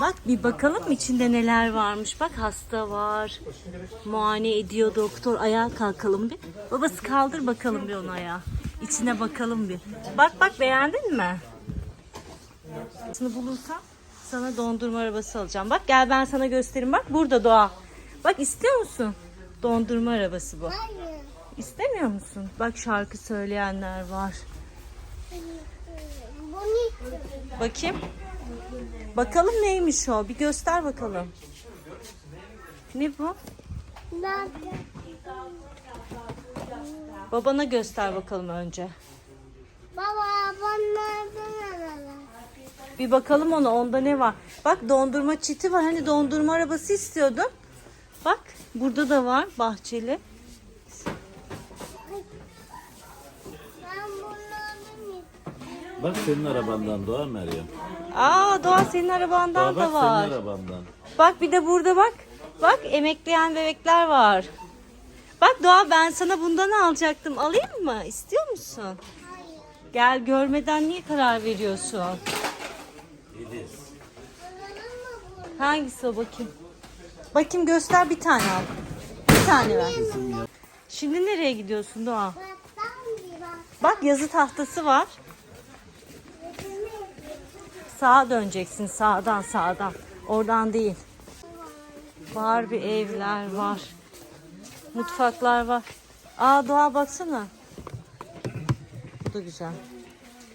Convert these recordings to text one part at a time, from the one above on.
Bak bir bakalım içinde neler varmış. Bak hasta var. Muayene ediyor doktor. Ayağa kalkalım bir. Babası kaldır bakalım bir onu ayağa. İçine bakalım bir. Bak bak beğendin mi? Bunu bulursam sana dondurma arabası alacağım. Bak gel ben sana göstereyim. Bak burada Doğa. Bak istiyor musun? Dondurma arabası bu. Hayır. İstemiyor musun? Bak şarkı söyleyenler var. Bakayım. Bakalım neymiş o? Bir göster bakalım. Ne bu? Babana göster bakalım önce. baba bunlardan alalım. Bir bakalım ona onda ne var. Bak dondurma çiti var. Hani dondurma arabası istiyordun. Bak burada da var bahçeli. Bak senin arabandan Doğa Meryem. Aa Doğa senin arabandan Doğa da bak var. senin arabandan. Bak bir de burada bak. Bak emekleyen bebekler var. Bak Doğa ben sana bundan alacaktım. Alayım mı? İstiyor musun? Hayır. Gel görmeden niye karar veriyorsun? Bunu? Hangisi o bakayım? Bakayım göster bir tane al. Bir tane ver. Şimdi nereye gidiyorsun Doğa? Bak yazı tahtası var. Sağa döneceksin sağdan sağdan. Oradan değil. Var bir evler var. Mutfaklar var. Aa Doğa baksana. Bu da güzel.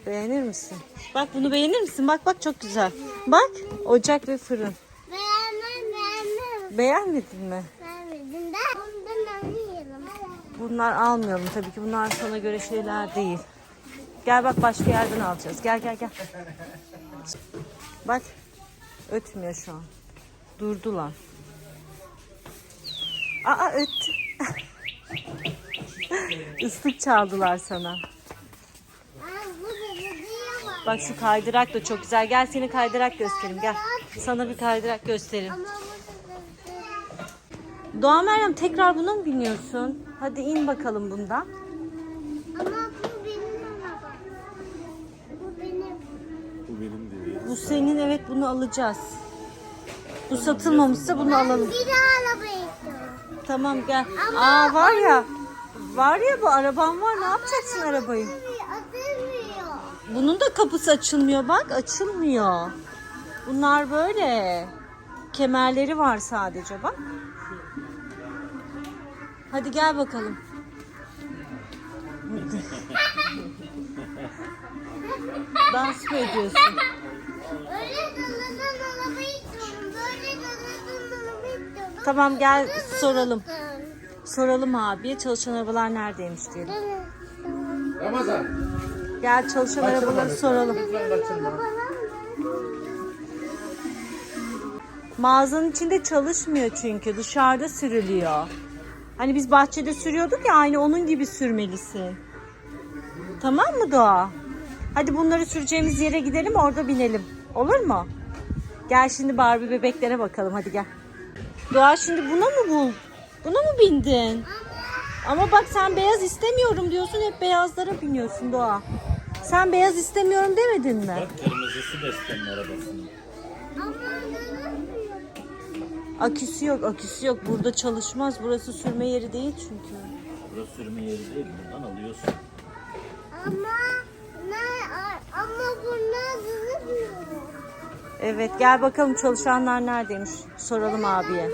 Beğenir misin? Bak bunu beğenir misin? Bak bak çok güzel. Bak ocak ve fırın. Beğenmem beğenmem. Beğenmedin mi? Beğenmedim de ondan alıyorum. Bunlar almayalım tabii ki. Bunlar sana göre şeyler değil. Gel bak başka yerden alacağız. Gel gel gel. Bak ötmüyor şu an. Durdular. Aa öttü. Islık çaldılar sana. Bak şu kaydırak da çok güzel. Gel seni kaydırak göstereyim gel. Sana bir kaydırak göstereyim. Doğa Meryem tekrar buna mı biniyorsun? Hadi in bakalım bundan. Ama bu benim arabam. Bu benim. Bu benim değil. Bu senin evet bunu alacağız. Bu satılmamışsa bunu alalım. Bir araba istiyorum. Tamam gel. Ama Aa var ya. Var ya bu araban var. Ne yapacaksın arabayı? Atılmıyor. Bunun da kapısı açılmıyor bak. Açılmıyor. Bunlar böyle. Kemerleri var sadece bak. Hadi gel bakalım. Dans mı ediyorsun? Tamam gel soralım. Soralım abiye çalışan arabalar neredeymiş diyelim. Ramazan. Gel çalışan arabaları soralım. Mağazanın içinde çalışmıyor çünkü dışarıda sürülüyor. Hani biz bahçede sürüyorduk ya aynı onun gibi sürmelisin. Tamam mı Doğa? Hadi bunları süreceğimiz yere gidelim orada binelim. Olur mu? Gel şimdi Barbie bebeklere bakalım hadi gel. Doğa şimdi buna mı bul? Buna mı bindin? Ama bak sen beyaz istemiyorum diyorsun hep beyazlara biniyorsun Doğa. Sen beyaz istemiyorum demedin mi? Bak kırmızısı da. Ama dalamıyor. Aküsü yok, aküsü yok. Burada çalışmaz. Burası sürme yeri değil çünkü. Burası sürme yeri değil. Buradan alıyorsun. Ama ne ama bunlar dalamıyor. Evet, gel bakalım çalışanlar neredeymiş. Soralım abiye.